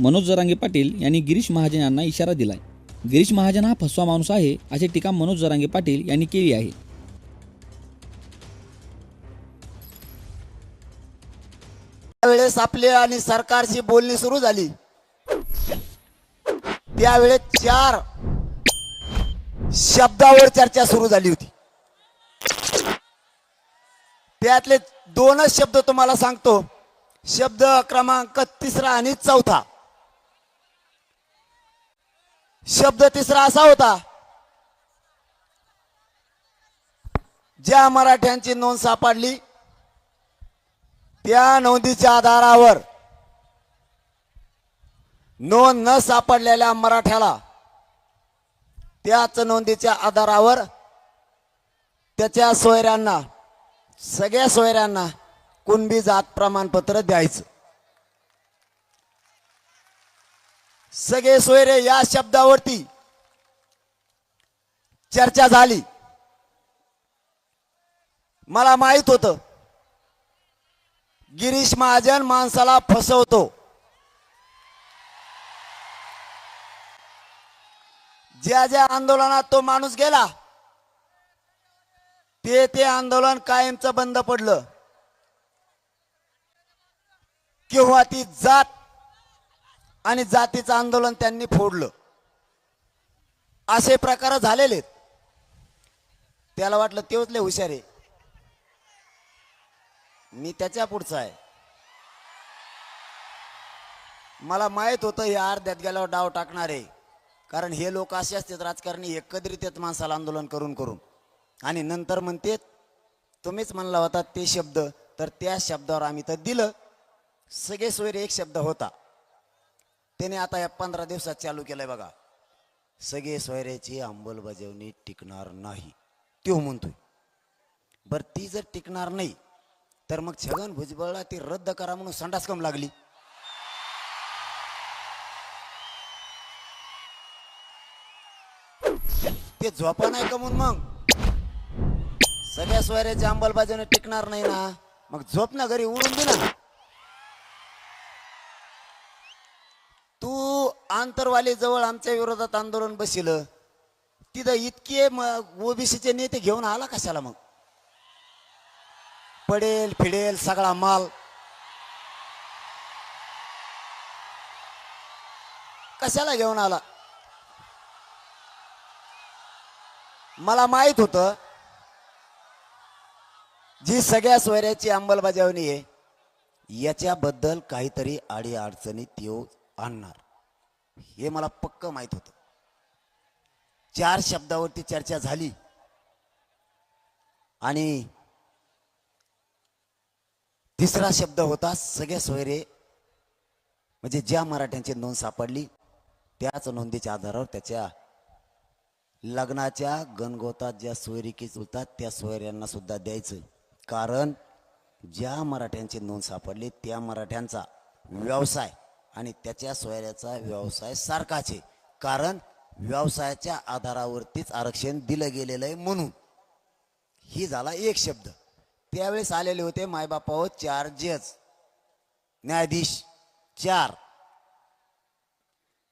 मनोज जरांगे पाटील यांनी गिरीश महाजन यांना इशारा दिलाय. गिरीश महाजन हा फसवा माणूस आहे अशी टीका मनोज जरांगे पाटील यांनी केली आहे. त्यावेळेस आपली आणि सरकारची बोलणी सुरू झाली. त्यावेळेस चार शब्दावर चर्चा सुरू झाली होती. त्यातले दोनच शब्द तुम्हाला सांगतो. शब्द क्रमांक तिसरा आणि चौथा. शब्द तिसरा असा होता ज्या मराठ्यांची नोंद सापडली त्या नोंदीच्या आधारावर नोंद न सापडलेल्या मराठ्याला त्याच नोंदीच्या आधारावर त्याच्या सोयऱ्यांना सगळ्या सोयऱ्यांना कुणबी जात प्रमाणपत्र द्यायचं. सगळे सोयरे या शब्दावरती चर्चा झाली. मला माहीत होतं गिरीश महाजन माणसाला फसवतो. ज्या ज्या आंदोलनात तो माणूस गेला ते ते आंदोलन कायमचं बंद पडलं. किंवा ती जात आणि जातीचं आंदोलन त्यांनी फोडलं. असे प्रकार झालेले त्याला वाटलं तेच लय हुशार आहे. मी त्याच्या पुढचा आहे. मला माहीत होतं हे अर्ध्यात गेल्यावर डाव टाकणार. आहे कारण हे लोक असे असतात राजकारणी एकत्रित माणसाला आंदोलन करून करून. आणि नंतर म्हणतेत तुम्हीच म्हणला होता ते शब्द तर त्या शब्दावर आम्ही तर दिलं. सगळे सोयरे एक शब्द होता. त्याने आता या पंधरा दिवसात चालू केलंय बघा. सगळे सोयऱ्याची अंमलबजावणी टिकणार नाही. तो म्हणतोय. बर ती जर टिकणार नाही तर मग छगन भुजबळला ती रद्द करा म्हणून संडास कम लागली. ते झोपा नाही का म्हणून मग? सगळ्या सोयऱ्याची अंमलबजावणी टिकणार नाही ना. मग झोप ना घरी उडून दे ना. आंतरवाली जवळ आमच्या विरोधात आंदोलन बसिल. तिथं इतके ओबीसीचे नेते घेऊन आला कशाला मग? पडेल फिडेल सगळा माल. कशाला घेऊन आला? मला माहीत होत जी सगळ्या सोयऱ्याची अंमलबजावणी आहे याच्याबद्दल काहीतरी आडी अडचणीत येऊ आणणार. हे मला पक्क माहीत होतं. चार शब्दावरती चर्चा झाली. आणि तिसरा शब्द होता सगळ्या सोयरे म्हणजे ज्या मराठ्यांची नोंद सापडली त्याच नोंदीच्या आधारावर त्याच्या लग्नाच्या गणगोतात ज्या सोयरिकी चुलतात त्या सोयऱ्यांना सुद्धा द्यायचं. कारण ज्या मराठ्यांची नोंद सापडली त्या मराठ्यांचा व्यवसाय आणि त्याच्या सोयऱ्याचा व्यवसाय सारखाच आहे. कारण व्यवसायाच्या आधारावरतीच आरक्षण दिलं गेलेलं आहे म्हणून. ही झाला एक शब्द. त्यावेळेस आलेले होते मायबापावर चार जज. न्यायाधीश चार.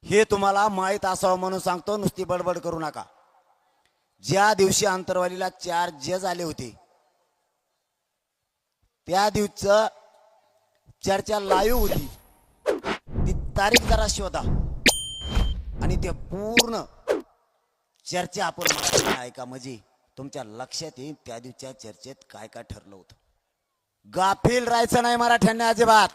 हे तुम्हाला माहीत असावं म्हणून सांगतो नुसती बडबड करू नका. ज्या दिवशी आंतरवालीला चार जज आले होते त्या दिवस चर्चा लाईव्ह होती. तारीख जरा शोधा. आणि ते पूर्ण चर्चा आपण मराठीने ऐका म्हणजे तुमच्या लक्षात येईल त्या दिवच्या चर्चेत काय काय ठरलं होतं. गाफील राहायचं नाही मराठ्यांनी अजिबात.